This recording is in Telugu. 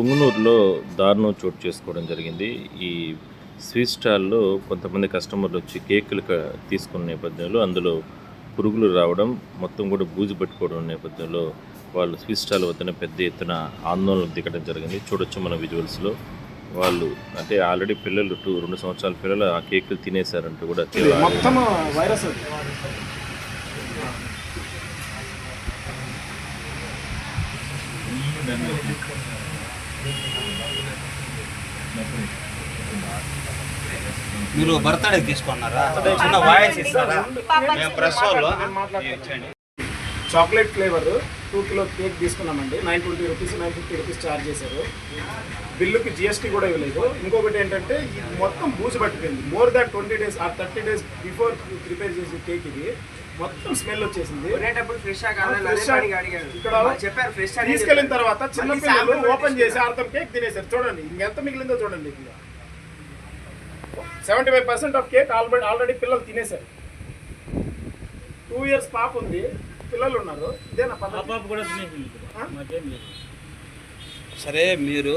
పుంగనూరులో దారుణం చోటు చేసుకోవడం జరిగింది. ఈ స్వీట్ స్టాల్లో కొంతమంది కస్టమర్లు వచ్చి కేకులు తీసుకున్న నేపథ్యంలో అందులో పురుగులు రావడం మొత్తం కూడా బూజు పెట్టుకోవడం నేపథ్యంలో వాళ్ళు స్వీట్ స్టాల్ వద్దనే పెద్ద ఎత్తున ఆందోళన దిగడం జరిగింది. చూడొచ్చు మన విజువల్స్లో. వాళ్ళు అంటే ఆల్రెడీ పిల్లలు టూ రెండు సంవత్సరాల పిల్లలు ఆ కేకులు తినేశారంటూ కూడా తీవ్ర మొత్తం వైరస్ అది. మీరు బర్త్డే తీసుకున్నారా? చిన్న వాయిస్ ఇస్తారా? మేము ప్రెస్ వాళ్ళు. ఇచ్చండి chocolate flavour two kilo cake తీసుకున్నామండి. Nine twenty rupees nine fifty rupees charge చేశారు. బిల్లుకి జిఎస్టీ కూడా ఇవ్వలేదు. ఇంకొకటి ఏంటంటే ఇది మొత్తం బూజు పట్టిపోయింది. మోర్ దాన్ ట్వంటీ డేస్ ఆ థర్టీ డేస్ బిఫోర్ ప్రిపేర్ చేసిన కేక్ ఇది మొత్తం స్మెల్ వచ్చేసింది. ఇక్కడ తీసుకెళ్ళిన తర్వాత చిన్న పిల్లలు ఓపెన్ చేసి అర్థం కేక్ తినేశారు. చూడండి ఇంకెంత మిగిలిందో చూడండి seventy five percent of cake already already పిల్లలు తినేశారు. టూ ఇయర్స్ పాప ఉంది. పిల్లలు ఉన్నారు ఇదేనా పద్ధతి? సరే మీరు